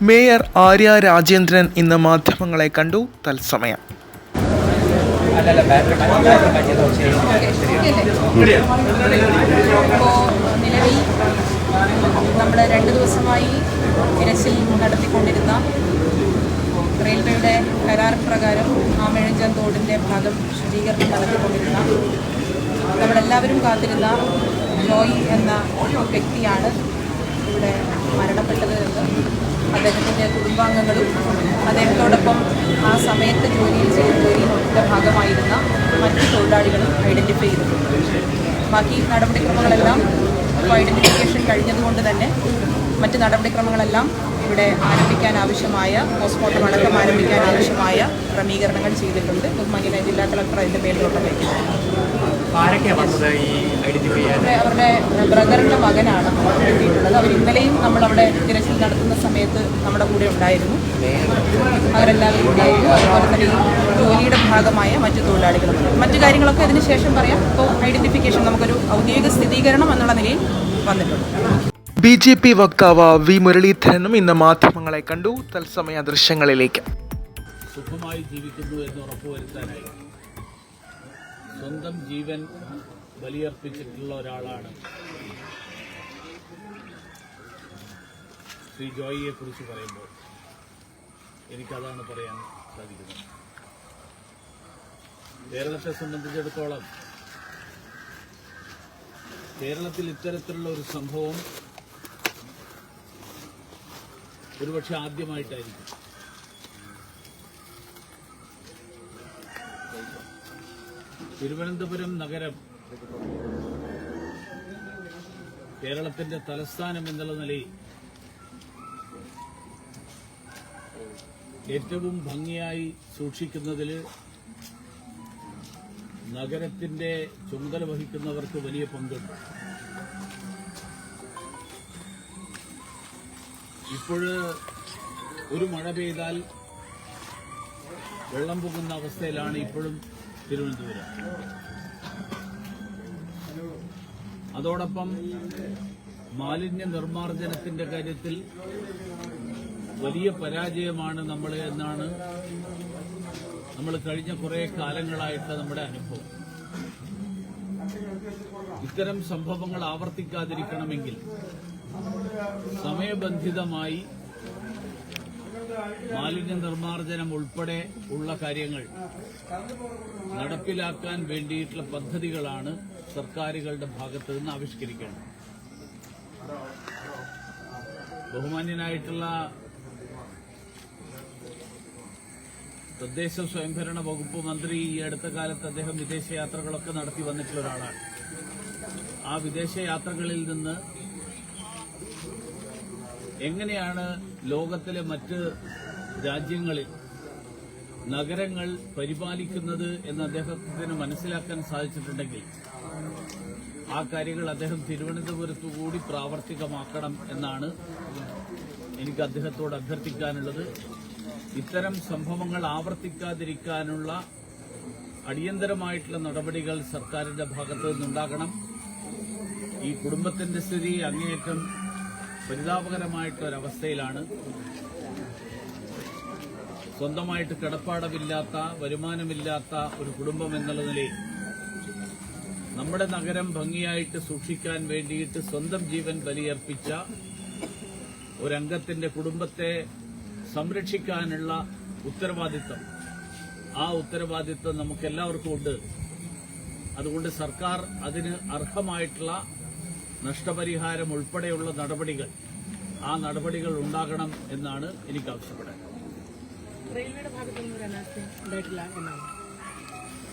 Mayor Arya Rajendran ഇന്ന് മാധ്യമങ്ങളെ കണ്ടു. തത്സമയം. നിലവിൽ നമ്മൾ രണ്ട് ദിവസമായി തിരച്ചിൽ നടത്തിക്കൊണ്ടിരുന്ന റെയിൽവേയുടെ കരാർ പ്രകാരം ആമഴഞ്ചൻ തോടിന്റെ ഭാഗം ശുചീകരണം നടത്തിക്കൊണ്ടിരുന്ന നമ്മളെല്ലാവരും കാത്തിരുന്ന ജോയി എന്ന വ്യക്തിയാണ് ഇവിടെ മരണപ്പെട്ടത് എന്ന് അദ്ദേഹത്തിന്റെ കുടുംബാംഗങ്ങളും അദ്ദേഹത്തോടൊപ്പം ആ സമയത്ത് ജോലിയിൽ ജോലിയുടെ ഭാഗമായിരുന്ന മറ്റ് തൊഴിലാളികളും ഐഡന്റിഫൈ ചെയ്തു. ബാക്കി നടപടിക്രമങ്ങളെല്ലാം ഐഡന്റിഫിക്കേഷൻ കഴിഞ്ഞതുകൊണ്ട് തന്നെ മറ്റ് നടപടിക്രമങ്ങളെല്ലാം ഇവിടെ ആരംഭിക്കാൻ ആവശ്യമായ പോസ്റ്റ്മോർട്ടം അടക്കം ആരംഭിക്കാൻ ആവശ്യമായ ക്രമീകരണങ്ങൾ ചെയ്തിട്ടുണ്ട്. ബഹുമാനിയ ജില്ലാ കളക്ടർ അതിന്റെ ചെയ്യാൻ? അവരുടെ ബ്രദറിന്റെ മകനാണ് എത്തിയിട്ടുള്ളത്. അവർ ഇന്നലെയും നമ്മളവിടെ തിരച്ചിൽ നടത്തുന്ന സമയത്ത് നമ്മുടെ കൂടെ ഉണ്ടായിരുന്നു. അവരെല്ലാവരും ഉണ്ടായിരുന്നു. അതുപോലെ തന്നെ ജോലിയുടെ ഭാഗമായ മറ്റു തൊഴിലാളികളും മറ്റു കാര്യങ്ങളൊക്കെ അതിന് ശേഷം പറയാം. ഇപ്പോൾ ഐഡന്റിഫിക്കേഷൻ നമുക്കൊരു ഔദ്യോഗിക സ്ഥിരീകരണം എന്നുള്ള നിലയിൽ വന്നിട്ടുണ്ട്. ബി ജെ പി വക്താവ് വി മുരളീധരനും ഇന്ന് മാധ്യമങ്ങളെ കണ്ടു. തത്സമയ ദൃശ്യങ്ങളിലേക്ക്. സുഖമായി ജീവിക്കുന്നു എന്ന് ഉറപ്പുവരുത്താനായി. സ്വന്തം ജീവൻ ബലിയർപ്പിച്ചിട്ടുള്ള ഒരാളാണ് ശ്രീ ജോയിയെ കുറിച്ച് പറയുമ്പോൾ എനിക്കതാണ് പറയാൻ സാധിക്കുന്നത്. കേരളത്തെ സംബന്ധിച്ചിടത്തോളം കേരളത്തിൽ ഇത്തരത്തിലുള്ള ഒരു സംഭവം ഒരുപക്ഷെ ആദ്യമായിട്ടായിരിക്കും. തിരുവനന്തപുരം നഗരം കേരളത്തിന്റെ തലസ്ഥാനം എന്നുള്ള നിലയിൽ ഏറ്റവും ഭംഗിയായി സൂക്ഷിക്കുന്നതിൽ നഗരത്തിന്റെ ചുമതല വഹിക്കുന്നവർക്ക് വലിയ പങ്കുണ്ട്. ഇപ്പോഴ് ഒരു മഴ പെയ്താൽ വെള്ളം പോകുന്ന അവസ്ഥയിലാണ് ഇപ്പോഴും തിരുവനന്തപുരം. അതോടൊപ്പം മാലിന്യ നിർമ്മാർജനത്തിന്റെ കാര്യത്തിൽ വലിയ പരാജയമാണ് നമ്മൾ എന്നാണ് നമ്മൾ കഴിഞ്ഞ കുറെ കാലങ്ങളായിട്ട് നമ്മുടെ അനുഭവം. ഇത്തരം സംഭവങ്ങൾ ആവർത്തിക്കാതിരിക്കണമെങ്കിൽ സമയബന്ധിതമായി മാലിന്യ നിർമ്മാർജനം ഉൾപ്പെടെ ഉള്ള കാര്യങ്ങൾ നടപ്പിലാക്കാൻ വേണ്ടിയിട്ടുള്ള പദ്ധതികളാണ് സർക്കാരുകളുടെ ഭാഗത്ത് നിന്ന് ആവിഷ്കരിക്കേണ്ടത്. ബഹുമാന്യനായിട്ടുള്ള തദ്ദേശ സ്വയംഭരണ വകുപ്പ് മന്ത്രി ഈ അടുത്ത കാലത്ത് അദ്ദേഹം വിദേശയാത്രകളൊക്കെ നടത്തി വന്നിട്ടുള്ള ഒരാളാണ്. ആ വിദേശയാത്രകളിൽ നിന്ന് എങ്ങനെയാണ് ലോകത്തിലെ മറ്റ് രാജ്യങ്ങളിൽ നഗരങ്ങൾ പരിപാലിക്കുന്നത് എന്ന് അദ്ദേഹത്തിന് മനസ്സിലാക്കാൻ സാധിച്ചിട്ടുണ്ടെങ്കിൽ ആ കാര്യങ്ങൾ അദ്ദേഹം തിരുവനന്തപുരത്ത് കൂടി പ്രാവർത്തികമാക്കണം എന്നാണ് എനിക്ക് അദ്ദേഹത്തോട് അഭ്യർത്ഥിക്കാനുള്ളത്. ഇത്തരം സംഭവങ്ങൾ ആവർത്തിക്കാതിരിക്കാനുള്ള അടിയന്തരമായിട്ടുള്ള നടപടികൾ സർക്കാരിന്റെ ഭാഗത്തു നിന്നുണ്ടാകണം ഈ കുടുംബത്തിന്റെ സ്ഥിതി അങ്ങേയറ്റം പരിതാപകരമായിട്ടൊരവസ്ഥയിലാണ് സ്വന്തമായിട്ട് കിടപ്പാടമില്ലാത്ത വരുമാനമില്ലാത്ത ഒരു കുടുംബം എന്നുള്ള നിലയിൽ നമ്മുടെ നഗരം ഭംഗിയായിട്ട് സൂക്ഷിക്കാൻ വേണ്ടിയിട്ട് സ്വന്തം ജീവൻ ബലിയർപ്പിച്ച ഒരംഗത്തിന്റെ കുടുംബത്തെ സംരക്ഷിക്കാനുള്ള ഉത്തരവാദിത്തം ആ ഉത്തരവാദിത്തം നമുക്കെല്ലാവർക്കും ഉണ്ട് അതുകൊണ്ട് സർക്കാർ അതിന് അർഹമായിട്ടുള്ള നഷ്ടപരിഹാരം ഉൾപ്പെടെയുള്ള നടപടികൾ ആ നടപടികൾ ഉണ്ടാകണം എന്നാണ് എനിക്ക് ആവശ്യപ്പെടാൻ റെയിൽവേയുടെ ഭാഗത്തുനിന്ന് ഒരു അനാസ്ഥ ഉണ്ടായിട്ടില്ല എന്നാണ്.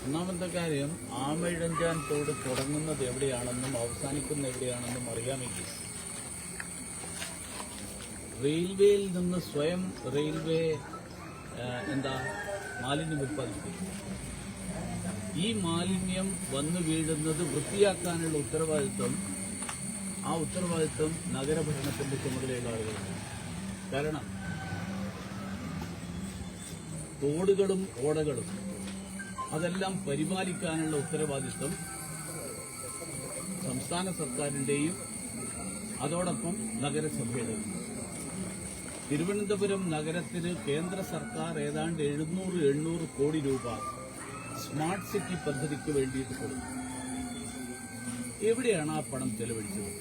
ഒന്നാമത്തെ കാര്യം ആമയിഴഞ്ചാൻ തോട് തുടങ്ങുന്നത് എവിടെയാണെന്നും അവസാനിക്കുന്ന എവിടെയാണെന്നും അറിയാമെങ്കിൽ റെയിൽവേയിൽ നിന്ന് സ്വയം റെയിൽവേ എന്താ മാലിന്യം ഉത്പാദിപ്പിക്കും ഈ മാലിന്യം വന്നു വീഴുന്നത് വൃത്തിയാക്കാനുള്ള ഉത്തരവാദിത്വം ആ ഉത്തരവാദിത്വം നഗരഭരണത്തിന്റെ ചുമതലയുള്ള ആളുകളാണ്. കാരണം തോടുകളും ഓടകളും അതെല്ലാം പരിപാലിക്കാനുള്ള ഉത്തരവാദിത്വം സംസ്ഥാന സർക്കാരിന്റെയും അതോടൊപ്പം നഗരസഭയുടെയും. തിരുവനന്തപുരം നഗരത്തിന് കേന്ദ്ര സർക്കാർ ഏതാണ്ട് എഴുന്നൂറ് എണ്ണൂറ് കോടി രൂപ സ്മാർട്ട് സിറ്റി പദ്ധതിക്ക് വേണ്ടിയിട്ട് കൊടുത്തു. എവിടെയാണ് ആ പണം ചെലവഴിച്ചത്?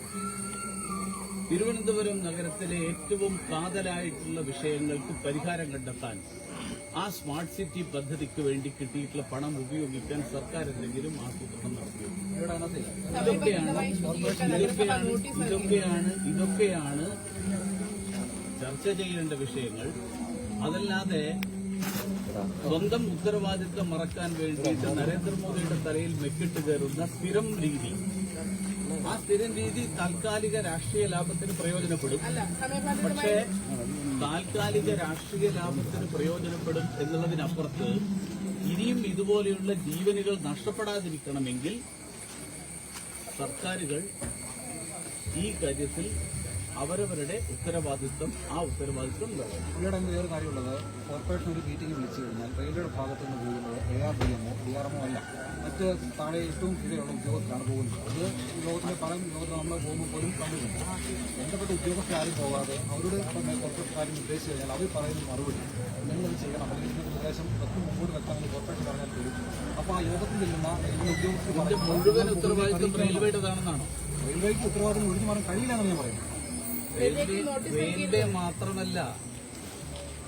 തിരുവനന്തപുരം നഗരത്തിലെ ഏറ്റവും കാതലായിട്ടുള്ള വിഷയങ്ങൾക്ക് പരിഹാരം കണ്ടെത്താൻ ആ സ്മാർട്ട് സിറ്റി പദ്ധതിക്ക് വേണ്ടി കിട്ടിയിട്ടുള്ള പണം ഉപയോഗിക്കാൻ സർക്കാർ എന്തെങ്കിലും ആസൂത്രണം നടത്തിയോ? ഇതൊക്കെയാണ് ഇതൊക്കെയാണ് ഇതൊക്കെയാണ് ഇതൊക്കെയാണ് ചർച്ച ചെയ്യേണ്ട വിഷയങ്ങൾ. അതല്ലാതെ സ്വന്തം ഉത്തരവാദിത്വം മറക്കാൻ വേണ്ടിയിട്ട് നരേന്ദ്രമോദിയുടെ തലയിൽ മെക്കിട്ട് കയറുന്ന സ്ഥിരം രീതി. ആ സ്ഥിരം രീതി താൽക്കാലിക രാഷ്ട്രീയ ലാഭത്തിന് പ്രയോജനപ്പെടും. പക്ഷേ താൽക്കാലിക രാഷ്ട്രീയ ലാഭത്തിന് പ്രയോജനപ്പെടും എന്നുള്ളതിനപ്പുറത്ത് ഇനിയും ഇതുപോലെയുള്ള ജീവനുകൾ നഷ്ടപ്പെടാതിരിക്കണമെങ്കിൽ സർക്കാരുകൾ ഈ കാര്യത്തിൽ അവരവരുടെ ഉത്തരവാദിത്വം ആ ഉത്തരവാദിത്വം ഇവിടെ എന്ത് വേറെ കാര്യമുള്ളത്. കോർപ്പറേഷൻ ഒരു മീറ്റിംഗ് വിളിച്ചു കഴിഞ്ഞാൽ റെയിൽവേയുടെ ഭാഗത്ത് നിന്ന് പോകുന്നത് എ ആർ ഡി എമ്മോ ഡി ആർ എമ്മോ അല്ല. മറ്റ് താഴെ ഏറ്റവും കീഴിലുള്ള ഉദ്യോഗസ്ഥരാണ് പോകുന്നത്. അത് ലോകത്തിലെ പല ലോകത്ത് നമ്മൾ പോകുമ്പോൾ പോലും കണ്ടിട്ടുണ്ട്. ബന്ധപ്പെട്ട ഉദ്യോഗസ്ഥരാരും പോകാതെ അവരുടെ തന്നെ കോർപ്പറേഷൻകാരും ഉദ്ദേശിച്ചു കഴിഞ്ഞാൽ അവർ പറയുന്ന മറുപടി. നിങ്ങളത് ചെയ്യണം. അല്ലെങ്കിൽ നിർദ്ദേശം പത്ത് മുമ്പോട്ട് വെക്കാമെന്ന് കോർപ്പറേഷൻ പറഞ്ഞാൽ പോലും. അപ്പോൾ ആ യോഗത്തിൽ ചെല്ലുന്ന റെയിൽവേ ഉദ്യോഗസ്ഥർ മുഴുവൻ ഉത്തരവാദിത്വം റെയിൽവേയുടേതാണെന്നാണ്? റെയിൽവേക്ക് ഉത്തരവാദിത്തം ഒഴിഞ്ഞു മാറാൻ കഴിയില്ല എന്ന് ഞാൻ പറയുന്നത്. റെയിൽവേ മാത്രമല്ല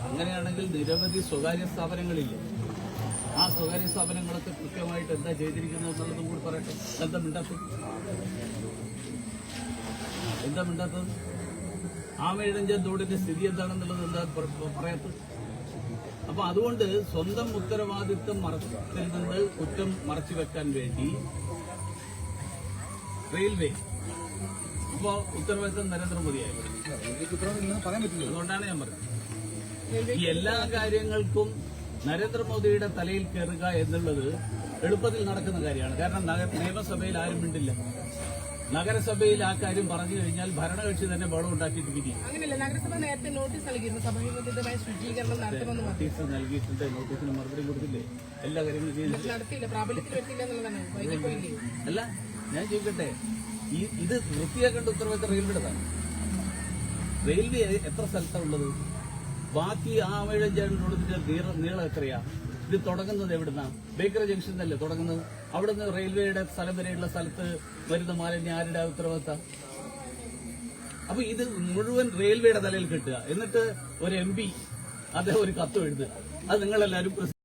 അങ്ങനെയാണെങ്കിൽ നിരവധി സ്വകാര്യ സ്ഥാപനങ്ങളില്ലേ. ആ സ്വകാര്യ സ്ഥാപനങ്ങളൊക്കെ കൃത്യമായിട്ട് എന്താ ചെയ്തിരിക്കുന്നത് എന്നുള്ളതും കൂടി പറയട്ടെ. എന്താ മിണ്ടാത്തത്? എന്താ മിണ്ടാത്തത്? ആമയിഴഞ്ചൻ തോടിന്റെ സ്ഥിതി എന്താണെന്നുള്ളത് എന്താ പറയാത്തത്? അപ്പൊ അതുകൊണ്ട് സ്വന്തം ഉത്തരവാദിത്വം മറത്തിൽ നിന്ന് കുറ്റം മറച്ചു വെക്കാൻ വേണ്ടി റെയിൽവേ റെയിൽവേക്ക് ഉത്തരവാദിത്തം നരേന്ദ്രമോദിയായിരുന്നു പറയാൻ പറ്റില്ല അതുകൊണ്ടാണ് ഞാൻ പറഞ്ഞത്. ഈ എല്ലാ കാര്യങ്ങൾക്കും നരേന്ദ്രമോദിയുടെ തലയിൽ കയറുക എന്നുള്ളത് എളുപ്പത്തിൽ നടക്കുന്ന കാര്യമാണ്. കാരണം നിയമസഭയിൽ ആരും മിണ്ടില്ല. നഗരസഭയിൽ ആ കാര്യം പറഞ്ഞു കഴിഞ്ഞാൽ ഭരണകക്ഷി തന്നെ ബോളം ഉണ്ടാക്കിയിട്ട് പിരിയും അങ്ങനെയല്ല നഗരസഭ നേരത്തെ നോട്ടീസ് നൽകിയിരുന്നു. സഭയുഗതമായ ശുചീകരണം നടത്തുമെന്ന് നോട്ടീസ് നൽകിയിട്ടുണ്ട്. നോട്ടീസിന് മറുപടി കൊടുത്തില്ലേ? എല്ലാ കാര്യങ്ങളും ചെയ്തില്ല അല്ല ഞാൻ ചോദിക്കട്ടെ? ഇത് വൃത്തിയാക്കേണ്ട ഉത്തരവാദിത്തം റെയിൽവേയുടേതാണ്. റെയിൽവേ എത്ര സ്ഥലത്താണ് ഉള്ളത് ബാക്കി ആ ആമഴഞ്ചാൻ റോഡിന്റെ നീളം നീളം എത്രയാ? ഇത് തുടങ്ങുന്നത് എവിടുന്നാ? ബേക്കറി ജംഗ്ഷനിലല്ലേ തുടങ്ങുന്നത്? അവിടുന്ന് റെയിൽവേയുടെ സ്ഥലം വരെയുള്ള സ്ഥലത്ത് വരുന്ന മാലിന്യം ആരുടെ ഉത്തരവാദിത്ത? അപ്പൊ ഇത് മുഴുവൻ റെയിൽവേയുടെ തലയിൽ കിട്ടുക. എന്നിട്ട് ഒരു എം പി അദ്ദേഹം ഒരു കത്ത് എഴുതുക. അത് നിങ്ങളെല്ലാവരും